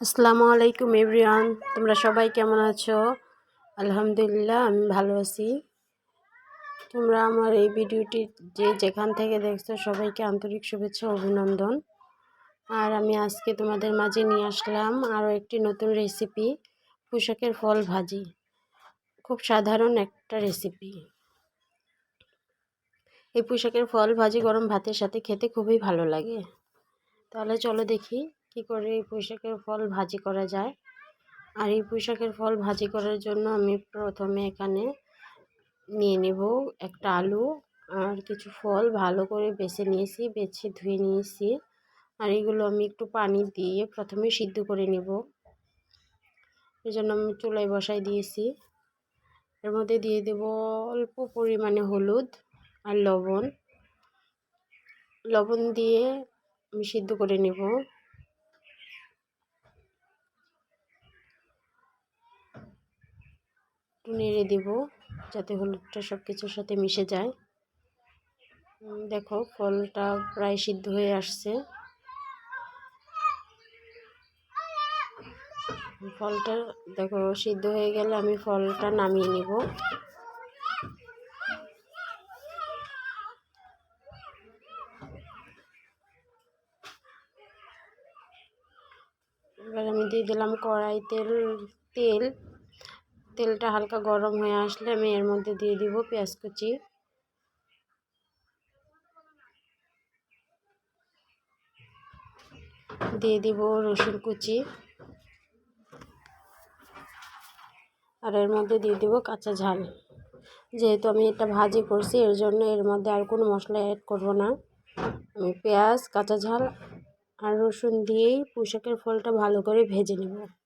আসসালামু আলাইকুম এভরিওয়ান, তোমরা সবাই কেমন আছো? আলহামদুলিল্লাহ, আমি ভালো আছি। তোমরা আমার এই ভিডিওটি যে যেখান থেকে দেখছ, সবাইকে আন্তরিক শুভেচ্ছা অভিনন্দন। আর আমি আজকে তোমাদের মাঝে নিয়ে আসলাম আরও একটি নতুন রেসিপি পোশাকের ফল ভাজি। খুব সাধারণ একটা রেসিপি। এই পোশাকের ফল ভাজি গরম ভাতের সাথে খেতে খুবই ভালো লাগে। তাহলে চলো দেখি কি করে এই পুঁইশাকের ফল ভাজি করা যায়? আর এই পুঁইশাকের ফল ভাজি করার জন্য আমি প্রথমে এখানে নিয়ে নেব একটা আলু আর কিছু ফল ভালো করে বেছে নিয়েছি, বেছে ধুয়ে নিয়েছি। আর এগুলো আমি একটু পানি দিয়ে প্রথমে সিদ্ধ করে নেব। এই জন্য আমি চুলায় বসাই দিয়েছি। এর মধ্যে দিয়ে দেব অল্প পরিমাণে হলুদ আর লবণ। লবণ দিয়ে আমি সিদ্ধ করে নেব। একটু নেড়ে দেব যাতে হলুদটা সব কিছুর সাথে মিশে যায়। দেখো ফলটা প্রায় সিদ্ধ হয়ে আসছে। ফলটা দেখো সিদ্ধ হয়ে গেলে আমি ফলটা নামিয়ে নিব। এবার আমি দিয়ে দিলাম কড়াই তেল তেল। তেলটা হালকা গরম হয়ে আসলে আমি এর মধ্যে দিয়ে দিব পেঁয়াজ কুচি। দিয়ে দিব রসুন কুচি। আর এর মধ্যে দিয়ে দিব কাঁচা ঝাল। যেহেতু আমি এটা ভাজি করছি, এর জন্য এর মধ্যে আর কোনো মশলা অ্যাড করব না। আমি পেঁয়াজ, কাঁচা ঝাল আর রসুন দিয়েই পোশাকের ফলটা ভালো করে ভেজে নেব।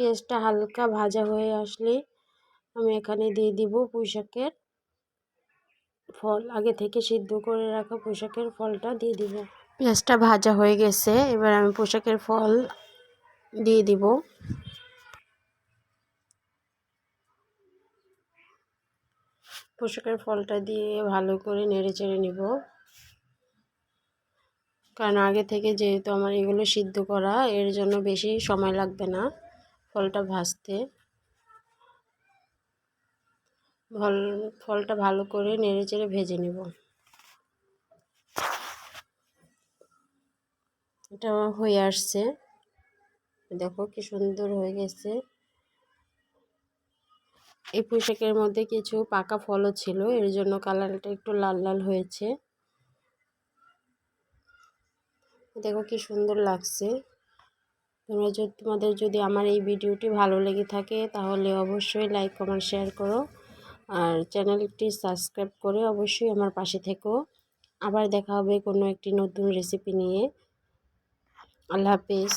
পেঁয়াজটা হালকা ভাজা হয়ে আসলে আমি এখানে দিয়ে দিব পুঁইশাকের ফল। আগে থেকে সিদ্ধ করে রাখা পোশাকের ফলটা দিয়ে দিব। পেঁয়াজটা ভাজা হয়ে গেছে, এবার আমি পোশাকের ফল দিয়ে দিব। পোশাকের ফলটা দিয়ে ভালো করে নেড়ে চেড়ে নিব। কারণ আগে থেকে যেহেতু আমার এগুলো সিদ্ধ করা, এর জন্য বেশি সময় লাগবে না। ফলটা ভাজতে। ফল ফলটা ভালো করে নেড়ে চেড়ে ভেজে নেব। এটা হয়ে আসছে। দেখো কি সুন্দর হয়ে গেছে। এই পোশাকের মধ্যে কিছু পাকা ফলও ছিল, এর জন্য কালারটা একটু লাল লাল হয়েছে। দেখো কি সুন্দর লাগছে। তোমরা যদি তোমাদের যদি আমার এই ভিডিওটি ভালো লেগে থাকে তাহলে অবশ্যই লাইক, কমেন্ট, শেয়ার করো। আর চ্যানেলটি সাবস্ক্রাইব করে অবশ্যই আমার পাশে থেকো। আবার দেখা হবে কোনো একটি নতুন রেসিপি নিয়ে। আল্লাহ হাফিজ।